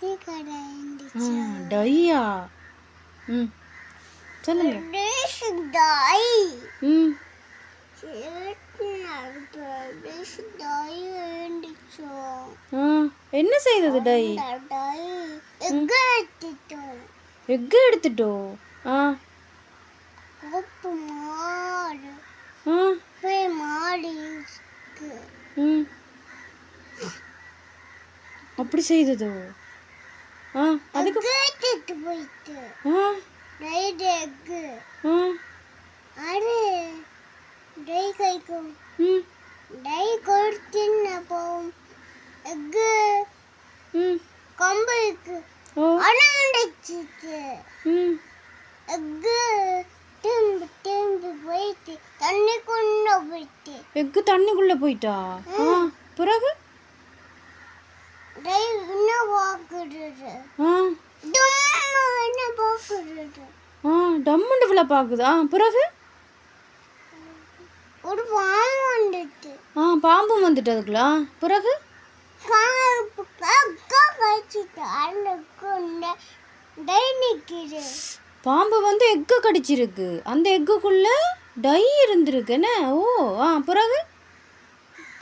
Tea dia? ம். சொல்லுங்க. டாய் ம். என்ன செய்தது டை? எக்கு எடுத்துட்டோ? ஆ. மாடு. மாடு ம். அப்படி செய்ததோ? ஆ அதுக்கு எடுத்துட்டு போயிட்டு. ஆ. ரைட் எக்கு. ஆ. அது டை கைக்கும் ம். டை கொடுத்துன்னு போகும் எக்கு. ம். கம்பளுக்கு ஓ. அனடிச்சிச்சு ம். எக்கு திரும்பி திரும்பி போயிட்டு தண்ணி கொண்டு போயிட்டு. எக்கு தண்ணிக்குள்ள போயிட்டா? பிறகு டை என்ன பார்க்குறது ஆ தும்மா என்ன பார்க்குறது ஆ விழ பாக்குதா. பிறகு? ஒரு பாம்பு வந்துட்டு. ஆ பாம்பும் வந்துட்டு அதுக்குள்ள. ஆ, பிறகு? பாம்பு பாம்பு வந்து எக்கு கடிச்சிருக்கு. அந்த எக்குக்குள்ள டை இருந்திருக்கு. என்ன? ஓ ஆ பிறகு?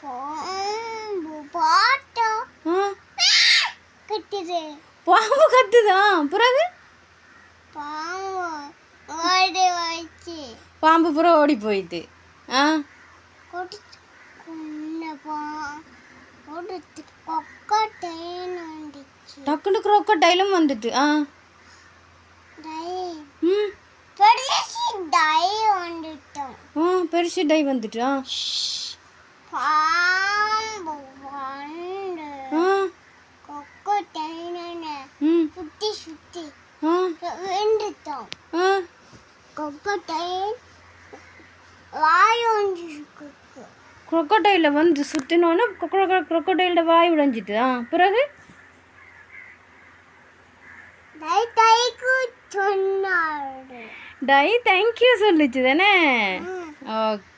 பாம்பு பாட்டா ஆ. கட்டுது. பாம்பு கத்துதா? பிறகு? பாம்பு பாம்பு புற ஓடி போயிட்டு ஆ? டக்குனு crocodile-ம் வந்துட்டு ஆ? பெருசு டை வந்துட்டு ஆ? சுத்தி சுத்தி ஆ. வெந்துட்டோம். ஆ. கொக்கட்டை வாய் crocodile வந்து சுற்றினோன்னே crocodile வாய் உடைஞ்சிட்டு. ஆ பிறகு? டை டைக்கு சொன்னாரு. டை தேங்க்யூ சொல்லுச்சு தானே. ஓகே